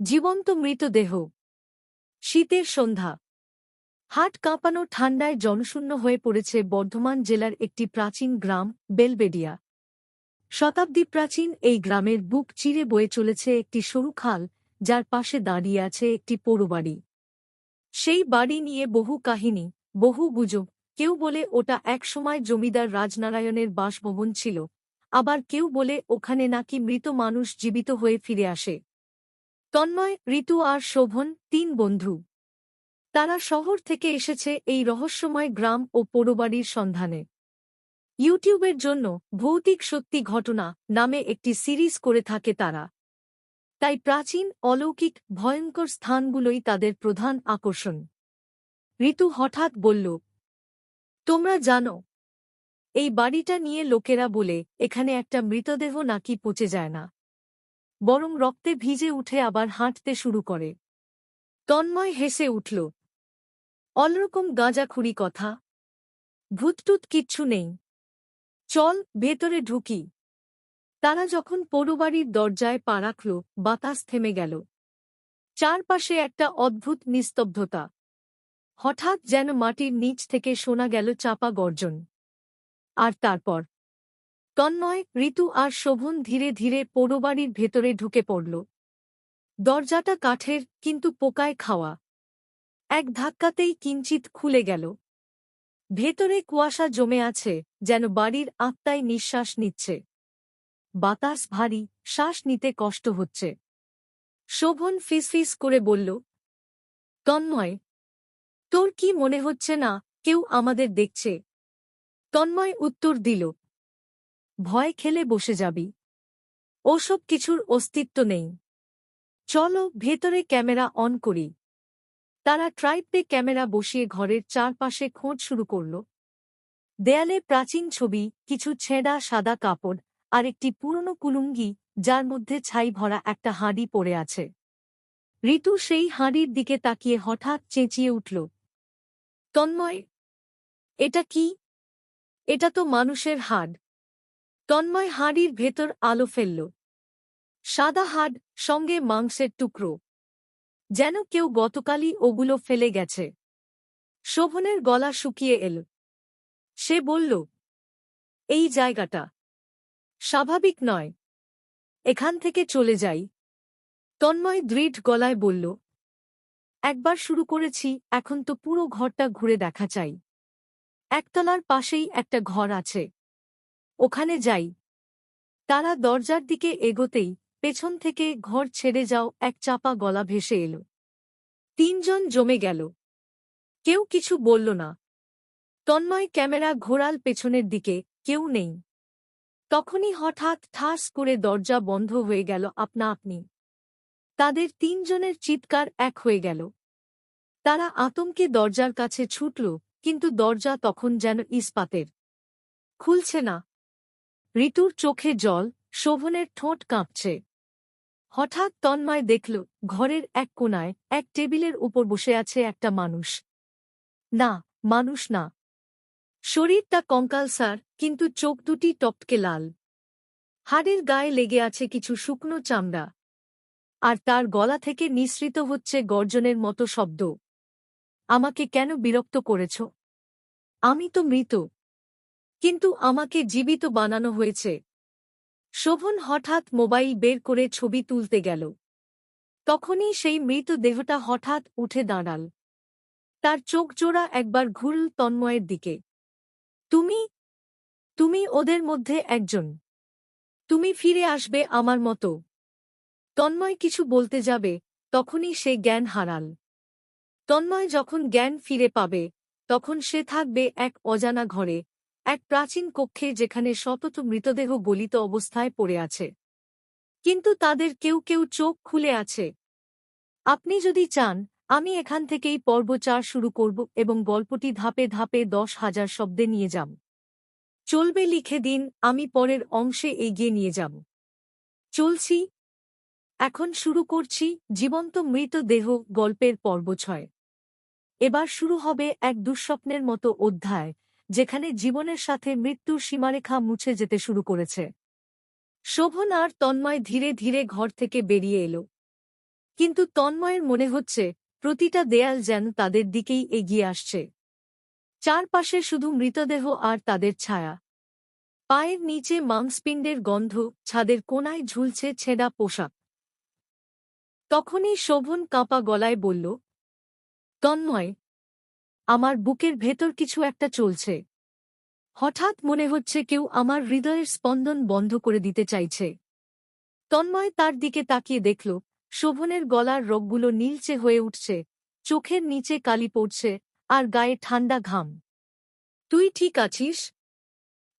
জীবন্ত মৃতদেহ। শীতের সন্ধ্যা। হাট কাঁপানো ঠান্ডায় জনশূন্য হয়ে পড়েছে বর্ধমান জেলার একটি প্রাচীন গ্রাম, বেলবেডিয়া। শতাব্দী প্রাচীন এই গ্রামের বুক চিরে বয়ে চলেছে একটি সরু খাল, যার পাশে দাঁড়িয়ে আছে একটি পোড়োবাড়ি সেই বাড়ি নিয়ে বহু কাহিনী, বহু গুজব, কেউ বলে ওটা একসময় জমিদার রাজনারায়ণের বাসভবন ছিল, আবার কেউ বলে ওখানে নাকি মৃত মানুষ জীবিত হয়ে ফিরে আসে। তন্ময়, ঋতু আর শোভন তিন বন্ধু। তারা শহর থেকে এসেছে এই রহস্যময় গ্রাম ও পোড়োবাড়ির সন্ধানে। ইউটিউবের জন্য ভৌতিক সত্যি ঘটনা নামে একটি সিরিজ করে থাকে তারা। তাই প্রাচীন, অলৌকিক, ভয়ঙ্কর স্থানগুলোই তাদের প্রধান আকর্ষণ। ঋতু হঠাৎ বলল, তোমরা জানো, এই বাড়িটা নিয়ে লোকেরা বলে, এখানে একটা মৃতদেহ নাকি পচে যায় না। বরং রক্তে ভিজে উঠে আবার হাঁটতে শুরু করে। তন্ময় হেসে উঠল, অলরকম গাঁজাখুরি কথা। ভূতটুত কিচ্ছু নেই। চল, ভেতরে ঢুকি। তারা যখন পড়ুবাড়ির দরজায় পা রাখল, বাতাস থেমে গেল। চারপাশে একটা অদ্ভুত নিস্তব্ধতা। হঠাৎ যেন মাটির নিচ থেকে শোনা গেল চাপা গর্জন। আর তারপর? তন্ময়, ঋতু আর শোভন ধীরে ধীরে পোড়োবাড়ির ভেতরে ঢুকে পড়ল। দরজাটা কাঠের, কিন্তু পোকায় খাওয়া। এক ধাক্কাতেই কিঞ্চিত খুলে গেল। ভেতরে কুয়াশা জমে আছে, যেন বাড়ির আত্মায় নিঃশ্বাস নিচ্ছে। বাতাস ভারী, শ্বাস নিতে কষ্ট হচ্ছে। শোভন ফিসফিস করে বলল, তন্ময়, তোর কি মনে হচ্ছে না, কেউ আমাদের দেখছে? তন্ময় উত্তর দিল ভয় খেলে বসে যাবি। ওসব কিছুর অস্তিত্ব নেই। চলো ভেতরে ক্যামেরা অন করি। তারা ট্রাইপে ক্যামেরা বসিয়ে ঘরের চারপাশে খোঁজ শুরু করল। দেয়ালে প্রাচীন ছবি, কিছু ছেঁড়া সাদা কাপড় আর একটি পুরনো কুলুঙ্গি, যার মধ্যে ছাই ভরা একটা হাঁড়ি পড়ে আছে। ঋতু সেই হাঁড়ির দিকে তাকিয়ে হঠাৎ চেঁচিয়ে উঠল। তন্ময়, এটা কি? এটা তো মানুষের হাড়। তন্ময় হাঁড়ির ভেতর আলো ফেলল। সাদা হাড় সঙ্গে মাংসের টুকরো। যেন কেউ গতকালই ওগুলো ফেলে গেছে। শোভনের গলা শুকিয়ে এল। সে বলল, এই জায়গাটা। স্বাভাবিক নয়। এখান থেকে চলে যাই। তন্ময় দৃঢ় গলায় বলল, একবার শুরু করেছি, এখন তো পুরো ঘরটা ঘুরে দেখা চাই। একতলার পাশেই একটা ঘর আছে। ওখানে যাই। তারা দরজার দিকে এগোতেই পেছন থেকে ঘর ছেড়ে যাও এক চাপা গলা ভেসে এল। তিনজন জমে গেল। কেউ কিছু বলল না। তন্ময় ক্যামেরা ঘোরাল পেছনের দিকে, কেউ নেই। তখনই হঠাৎ ঠাস করে দরজা বন্ধ হয়ে গেল আপনা আপনি। তাদের তিনজনের চিৎকার এক হয়ে গেল। তারা আতঙ্কে দরজার কাছে ছুটল, কিন্তু দরজা তখন যেন ইস্পাতের। খুলছে না। ঋতুর চোখে জল, শোভনের ঠোঁট কাঁপছে। হঠাৎ তন্ময় দেখল, ঘরের এক কোনায় এক টেবিলের উপর বসে আছে একটা মানুষ। না মানুষ না। শরীরটা কঙ্কালসার কিন্তু চোখ দুটি টপকে লাল। হাড়ের গায়ে লেগে আছে কিছু শুকনো চামড়া। আর তার গলা থেকে নিঃসৃত হচ্ছে গর্জনের মতো শব্দ। আমাকে কেন বিরক্ত করেছ? আমি তো মৃত। কিন্তু আমাকে জীবিত বানানো হয়েছে। শোভন হঠাৎ মোবাইল বের করে ছবি তুলতে গেল। তখনই সেই মৃত দেহটা হঠাৎ উঠে দাঁড়াল। তার চোখ জোড়া একবার ঘুরল তন্ময়ের দিকে। তুমি? তুমি ওদের মধ্যে একজন। তুমি ফিরে আসবে আমার মতো। তন্ময় কিছু বলতে যাবে, তখনই সে জ্ঞান হারাল। তন্ময় যখন জ্ঞান ফিরে পাবে, তখন সে থাকবে এক অজানা ঘরে এক প্রাচীন কক্ষে যেখানে শতত মৃতদেহ গলিত অবস্থায় পড়ে আছে। কিন্তু তাদের কেউ কেউ চোখ খুলে আছে। আপনি যদি চান, আমি এখান থেকেই পর্ব চার শুরু করব এবং গল্পটি ধাপে ধাপে দশ হাজার শব্দে নিয়ে যাব। চলবে লিখে দিন, আমি পরের অংশে এগিয়ে নিয়ে যাব। চলছি। এখন শুরু করছি, জীবন্ত মৃতদেহ গল্পের পর্ব ছয় এবার শুরু হবে এক দুঃস্বপ্নের মতো অধ্যায়। যেখানে জীবনের সাথে মৃত্যুর সীমারেখা মুছে যেতে শুরু করেছে। শোভন আর তন্ময় ধীরে ধীরে ঘর থেকে বেরিয়ে এলো। কিন্তু তন্ময়ের মনে হচ্ছে, প্রতিটা দেয়াল যেন তাদের দিকেই এগিয়ে আসছে। চারপাশে শুধু মৃতদেহ আর তাদের ছায়া। পায়ের নিচে মাংসপিণ্ডের গন্ধ, ছাদের কোনায় ঝুলছে ছেঁড়া পোশাক। তখনই শোভন কাঁপা গলায় বলল, তন্ময় আমার বুকের ভেতর কিছু একটা চলছে। হঠাৎ মনে হচ্ছে কেউ আমার হৃদয়ের স্পন্দন বন্ধ করে দিতে চাইছে। তন্ময় তার দিকে তাকিয়ে দেখল, শোভনের গলার রগগুলো নীলচে হয়ে উঠছে, চোখের নিচে কালি পড়ছে, আর গায়ে ঠান্ডা ঘাম। তুই ঠিক আছিস?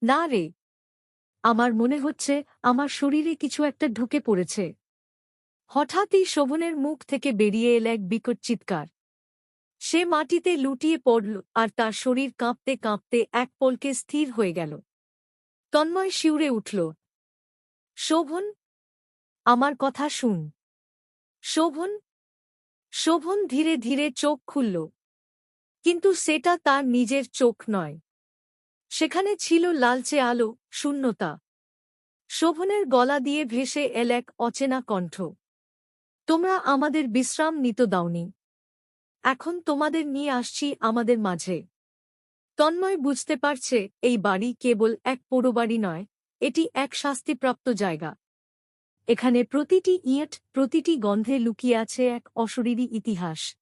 না রে। আমার মনে হচ্ছে আমার শরীরে কিছু একটা ঢুকে পড়েছে। হঠাৎই শোভনের মুখ থেকে বেরিয়ে এল এক বিকট চিৎকার। সে মাটিতে লুটিয়ে পড়ল আর তার শরীর কাঁপতে কাঁপতে এক পলকে স্থির হয়ে গেল। তন্ময় শিউরে উঠল, শোভন, আমার কথা শুন। শোভন শোভন ধীরে ধীরে চোখ খুলল, কিন্তু সেটা তার নিজের চোখ নয়। সেখানে ছিল লালচে আলো, শূন্যতা। শোভনের গলা দিয়ে ভেসে এল এক অচেনা কণ্ঠ, তোমরা আমাদের বিশ্রাম নিত দাওনি। এখন তোমাদের নিয়ে আসছি আমাদের মাঝে। তন্ময় বুঝতে পারছে এই বাড়ি কেবল এক পোড়ো বাড়ি নয় এটি এক শাস্তিপ্রাপ্ত জায়গা। এখানে প্রতিটি ইয়েট প্রতিটি গন্ধে লুকিয়ে আছে এক অশরীরী ইতিহাস।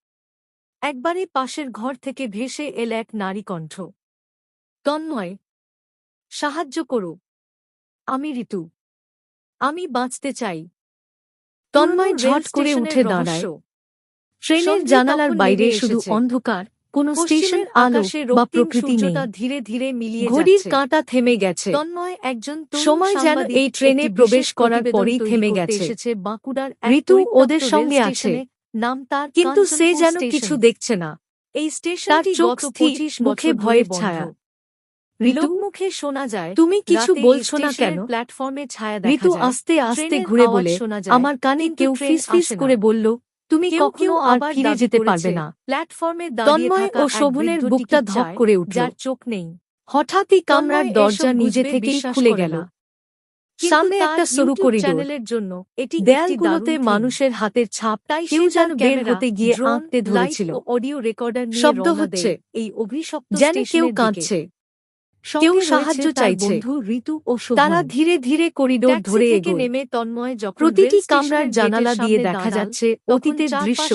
একবারে পাশের ঘর থেকে ভেসে এল এক নারী কণ্ঠ। তন্ময় সাহায্য করো। আমি ঋতু। আমি বাঁচতে চাই। তন্ময় ঝট করে উঠে দাঁড়ায়। ট্রেনের জানালার বাইরে শুধু অন্ধকার কোন স্টেশন আলো বা প্রকৃতি নেই। ধীরে ধীরে মিলিয়ে ঘড়ির কাঁটা থেমে গেছে। তন্ময় একজন সময় যেন এই ট্রেনে প্রবেশ করার পরেই থেমে গেছে। এসেছে। বাঁকুড়ার ঋতু ওদের সঙ্গে আছে। নাম তার কিন্তু সে যেন কিছু দেখছে না। এই স্টেশন চোখ স্থির মুখে ভয়ের ছায়া। ঋতু মুখে শোনা যায় তুমি কিছু বলছো না কেন? প্ল্যাটফর্মে ছায়া ঋতু আস্তে আস্তে ঘুরে বলে আমার কানে কেউ ফিস ফিস করে বলল তুমি কখনো আর ফিরে যেতে পারবে না। প্ল্যাটফর্মে তন্ময় ও শোভনের বুকটা ধক করে উঠল। যার চোখ নেই। হঠাৎই কামরার দরজা নিজে থেকেই খুলে গেল। সামনে একটা সরু করিডোর। জন্য এটি দেয়ালগুলোতে মানুষের হাতের ছাপ। তাই কেউ যেন বের হতে গিয়ে আঁকতে ধরেছিল। অডিও রেকর্ডার শব্দ হচ্ছে। এই অভিশপ্ত যেন কেউ কাঁদছে। কেউ সাহায্য চাইছে। ঋতু ও তারা ধীরে ধীরে করিডোর ধরে এগোয়। নেমে তন্ময় যখন প্রতিটি কামরার জানালা দিয়ে দেখা যাচ্ছে অতীতের দৃশ্য।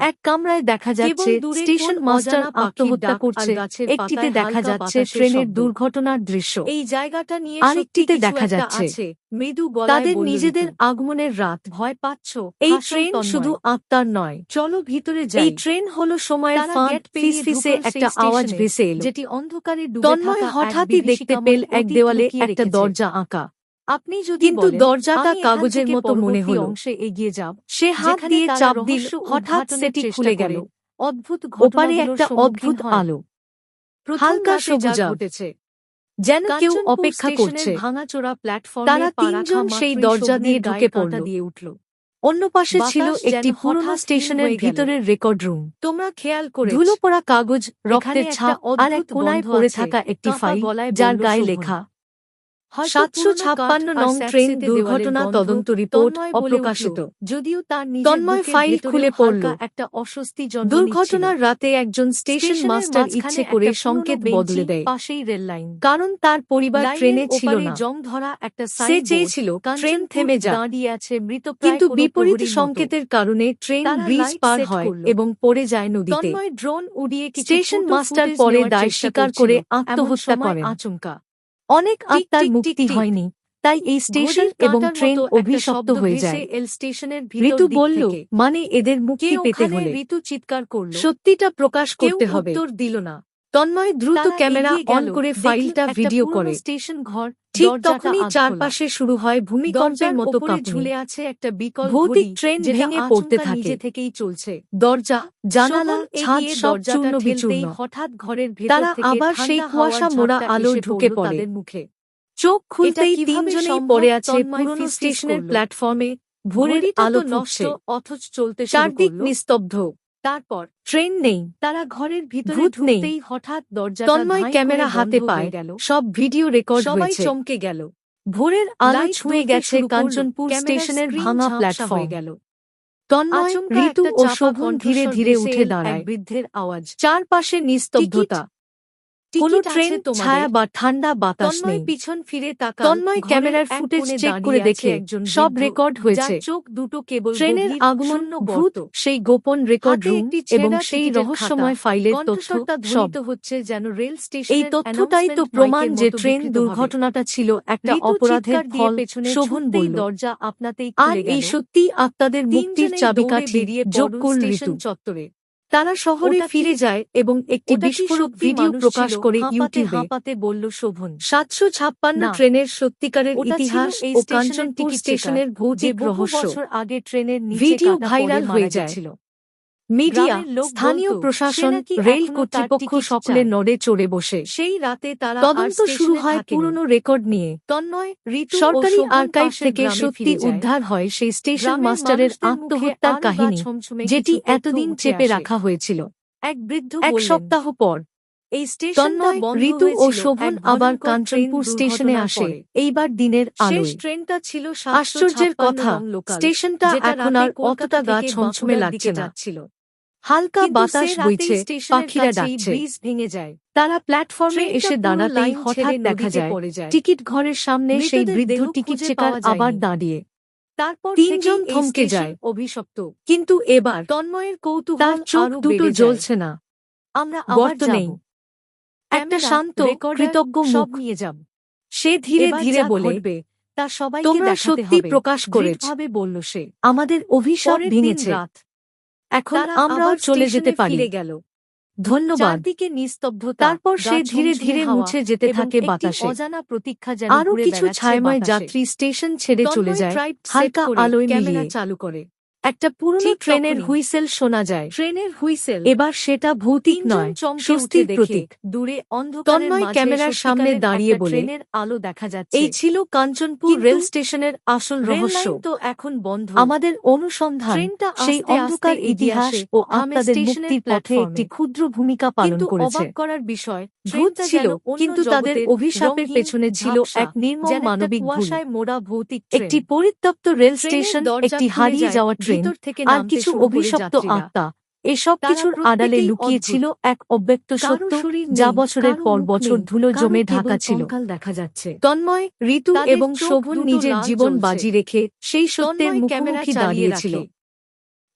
এক কামরায় দেখা যাচ্ছে স্টেশন মাস্টার আত্মহত্যা করছে। একটিতে দেখা যাচ্ছে ট্রেনের দুর্ঘটনার দৃশ্য। এই জায়গাটা নিয়ে আরেকটিতে দেখা যাচ্ছে। মৃদু তাদের নিজেদের আগমনের রাত। ভয় পাচ্ছ এই ট্রেন শুধু আত্মার নয়। চলো ভিতরে যাই। এই ট্রেন হলো সময়ের ফাঁদ। ফিস ফিসে একটা আওয়াজ ভেসে এলো। যেটি অন্ধকারে তন্ময় হঠাৎই দেখতে পেল এক দেওয়ালে একটা দরজা আঁকা। আপনি যদি কিন্তু দরজাটা কাগজের মতো মনে হল। অংশে এগিয়ে যাব। সে হাত দিয়ে চাপ দিল। হঠাৎ সেটি খুলে গেল। অদ্ভুত ওপারে একটা অদ্ভুত আলো। হালকা সবুজা উঠেছে যেন কেউ অপেক্ষা করছে। ভাঙাচোরা প্ল্যাটফর্ম তারা তিনজন সেই দরজা দিয়ে ঢুকে পড়ল। দিয়ে উঠল। অন্য পাশে ছিল একটি পুরনো স্টেশনের ভিতরের রেকর্ড রুম তোমরা খেয়াল করে ধুলো পড়া কাগজ রক্তের ছাপ আর এক কোনায় পড়ে থাকা একটি ফাইল যার গায়ে লেখা সাতশো ছাপ্পান্ন নং ট্রেন দুর্ঘটনা তদন্ত রিপোর্ট অপ্রকাশিত। যদিও তার তন্ময় ফাইল খুলে পড়ল। একটা অস্বস্তি দুর্ঘটনার রাতে একজন স্টেশন মাস্টার ইচ্ছে করে সংকেত বদলে দেয়। পাশেই রেল লাইন। কারণ তার পরিবার ট্রেনে ছিল না। জং ধরা একটা সে চেয়েছিল ট্রেন থেমে যা দাঁড়িয়ে আছে মৃত কিন্তু বিপরীত সংকেতের কারণে ট্রেন ব্রিজ পার হয় এবং পড়ে যায় নদীতে। ড্রোন উড়িয়ে স্টেশন মাস্টার পরে দায় স্বীকার করে আত্মহত্যা করে আচমকা অনেক আত্মার মুক্তি হয়নি তাই এই স্টেশন এবং ট্রেন অভিশপ্ত হয়ে যায়। ঋতু বলল মানে এদের মুক্তি পেতে হলে। ঋতু চিৎকার করল। সত্যিটা প্রকাশ করতে হবে। উত্তর দিল না। তন্ময় দ্রুত ক্যামেরা অন করে ফাইলটা ভিডিও করে। স্টেশন ঘর ঠিক তখনই চারপাশে শুরু হয় ভূমিকম্পের মতো ঝুলে আছে একটা বিকল ভৌতিক ট্রেন ভেঙে পড়তে থাকে। থেকেই চলছে। দরজা জানালা ছাদ সব চূর্ণ বিচূর্ণ। হঠাৎ ঘরের তারা আবার সেই কুয়াশা মোড়া আলো ঢুকে পড়ে। মুখে। চোখ খুলতেই তিনজনেই পড়ে আছে পুরনো স্টেশনের প্ল্যাটফর্মে। ভোরের আলো নষ্ট অথচ চলতে চারদিক নিস্তব্ধ। তারপর ট্রেন নেই। তারা ঘরের ভিতরে ঢুকতেই হঠাৎ দরজা তন্ময় ক্যামেরা হাতে পায়। গেল। সব ভিডিও রেকর্ড সবাই চমকে গেল। ভোরের আলো ছুঁয়ে গেছে কাঞ্চনপুর স্টেশনের ভাঙা প্ল্যাটফর্ম। গেল। তন্ময় ঋতু ও শোভন ধীরে ধীরে উঠে দাঁড়ায়। বৃদ্ধের আওয়াজ। চারপাশে নিস্তব্ধতা। কোনো ট্রেন ছায়া বা ঠান্ডা বাতাস নেই। পিছন ফিরে তাকাল তন্ময় ক্যামেরার ফুটেজ চেক করে দেখে একজন সব রেকর্ড হয়েছে। চোখ দুটো কেবল ট্রেনের আগমন ভূত সেই গোপন রেকর্ড রুম এবং সেই রহস্যময় ফাইলের তথ্য সব। হচ্ছে যেন রেল স্টেশন এই তথ্যটাই তো প্রমাণ যে ট্রেন দুর্ঘটনাটা ছিল একটা অপরাধের ফল পেছনে শোভন বলল দরজা আপনাতেই আর এই। সত্যি আত্মাদের মুক্তির চাবিকাঠি বেরিয়ে যোগ করল চত্বরে। তারা শহরে ফিরে যায় এবং একটি বিস্ফোরক ভিডিও প্রকাশ করে হাঁপাতে ইউটিউবে। হাঁপাতে বলল শোভন। সাতশো ছাপ্পান্ন ট্রেনের সত্যিকারের ইতিহাস এই ও স্টেশনের কাঞ্চনপুর স্টেশনের ভৌজিক রহস্য। আগে ট্রেনের ভিডিও ভাইরাল হয়ে যায়। মিডিয়া স্থানীয় প্রশাসন রেল কর্তৃপক্ষ সকলে নড়ে চড়ে বসে। সেই রাতে তারা তদন্ত শুরু হয়। পুরনো রেকর্ড নিয়ে। তন্ময় সরকারি আর্কাইভ থেকে সত্যি উদ্ধার হয় সেই স্টেশন মাস্টারের আত্মহত্যার কাহিনী যেটি এতদিন চেপে রাখা হয়েছিল। এক বৃদ্ধ এক সপ্তাহ পর এই বন্ধ ঋতু ও শোভন আবার কাঞ্চনপুর স্টেশনে আসে। এইবার দিনের শেষ আলোয়। ট্রেনটা ছিল আশ্চর্যের কথা স্টেশনটা এখন আর অতটা গা ছমছমে লাগছে না। হালকা বাতাস বইছে পাখিরা ডাকছে। ভেঙে যায়। তারা প্ল্যাটফর্মে এসে দাঁড়াতেই হঠাৎ দেখা যায় টিকিট ঘরের সামনে সেই বৃদ্ধ টিকিট চেকার আবার দাঁড়িয়ে। তারপর তিনজন থমকে যায়। অভিশপ্ত। কিন্তু এবার তন্ময়ের কৌতূহল তার চোখ দুটো জ্বলছে না। আমরা আবার নেই। একটা শান্ত কৃতজ্ঞ মুখ। নিয়ে যাব সে ধীরে ধীরে যা বলে তা সবাইকে তোমরা সত্যি প্রকাশ করেছ। বলল সে। আমাদের অভিশাপ ভেঙেছে। এখন তারা আমরাও চলে যেতে পারি। গেল। ধন্যবাদ। দিকে নিস্তব্ধ তারপর সে ধীরে ধীরে মুছে যেতে থাকে বাতাসে। অজানা প্রতীক্ষা যেন আরও কিছু ছায়াময় যাত্রী স্টেশন ছেড়ে চলে যায়। হালকা আলোয় ক্যামেরা মিলিয়ে। চালু করে। একটা পুরনো ট্রেনের হুইসেল শোনা যায়। ট্রেনের হুইসেল এবার সেটা ভৌতিক নয় স্বস্তির প্রতীক। দূরে তন্ময় ক্যামেরার সামনে দাঁড়িয়ে বলে, ট্রেনের আলো দেখা যাচ্ছে। এই ছিল কাঞ্চনপুর রেল স্টেশনের আসল রহস্য। তো এখন বন্ধ। আমাদের অনুসন্ধান ট্রেনটা সেই অন্ধকার ইতিহাস ও আত্মাদের স্টেশনের মুক্তির পথে একটি ক্ষুদ্র ভূমিকা পালন করেছে অবাক করার বিষয় ভূত ছিল কিন্তু তাদের অভিশাপের পেছনে ছিল এক নির্মম মানবিক ভুল। মোড়া ভৌতিক একটি পরিত্যক্ত রেল স্টেশন একটি হারিয়ে যাওয়া ট্রেন। থেকে আর কিছু অভিশপ্ত আত্মা। এসব কিছুর আড়ালে প্রত্যেকেই লুকিয়ে ছিল এক অব্যক্ত সত্য যা বছরের পর বছর ধুলো জমে ঢাকা ছিল। দেখা যাচ্ছে। তন্ময় ঋতু এবং শোভন নিজের জীবন বাজি রেখে সেই সত্যের মুখোমুখি দাঁড়িয়েছিল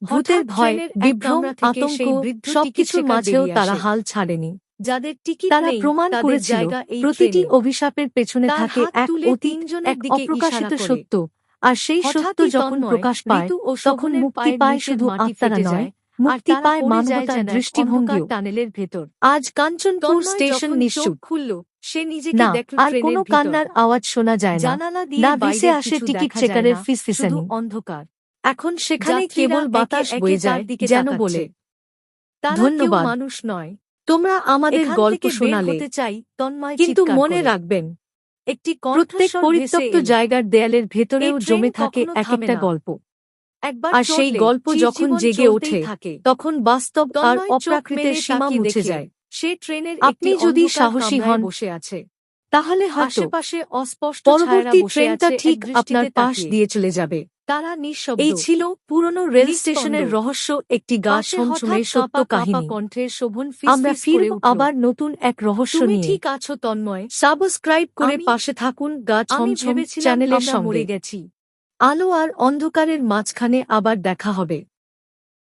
ভূতের ভয় বিভ্রম আতঙ্ক সবকিছুর মাঝেও তারা হাল ছাড়েনি। যাদের টিকিট তারা প্রমাণ করেছিল জায়গা প্রতিটি অভিশাপের পেছনে থাকে এক অতীত এক অপ্রকাশিত সত্য। আর সেই সত্য যখন প্রকাশ পায় তখন মুক্তি পায় শুধু আত্মারা নয় মুক্তি পায় মানবতার দৃষ্টিভঙ্গিও। টানেলের ভেতর। আজ কাঞ্চনপুর স্টেশন নিশ্চুপ খুলল সে নিজেকে দেখল আর কোনো কান্নার আওয়াজ শোনা যায় না। না ভেসে আসে টিকিট চেকারের ফিসফিসানি অন্ধকার। এখন সেখানে কেবল বাতাস বয়ে যায় যেন বলে ধন্যবাদ। মানুষ নয়। তোমরা আমাদের গল্প শোনালে। চাই তন্ময় কিন্তু মনে রাখবেন একটি প্রত্যেক পরিত্যক্ত জায়গার দেয়ালের ভেতরেও জমে থাকে এক একটা গল্প। একবার আর সেই গল্প যখন জেগে ওঠে, থাকে। তখন বাস্তব আর অপ্রাকৃতের সীমা মুছে যায়। সে ট্রেনের আপনি যদি সাহসী হন, বসে আছে। তাহলে হয়তো পাশে অস্পষ্ট ছায়ারা পরবর্তী ট্রেনটা ঠিক আপনার পাশ দিয়ে চলে যাবে। তারা নিঃশব্দ। এই ছিল পুরনো রেল স্টেশনের রহস্য একটি গা ছমছমে সত্য কাহিনী। কণ্ঠের শোভন আমরা ফিরে ফিরব আবার নতুন এক রহস্য নিয়ে। ঠিক আছো তন্ময়। সাবস্ক্রাইব করে পাশে থাকুন গা ছমছম চ্যানেলের সঙ্গে। গেছি। আলো আর অন্ধকারের মাঝখানে আবার দেখা হবে।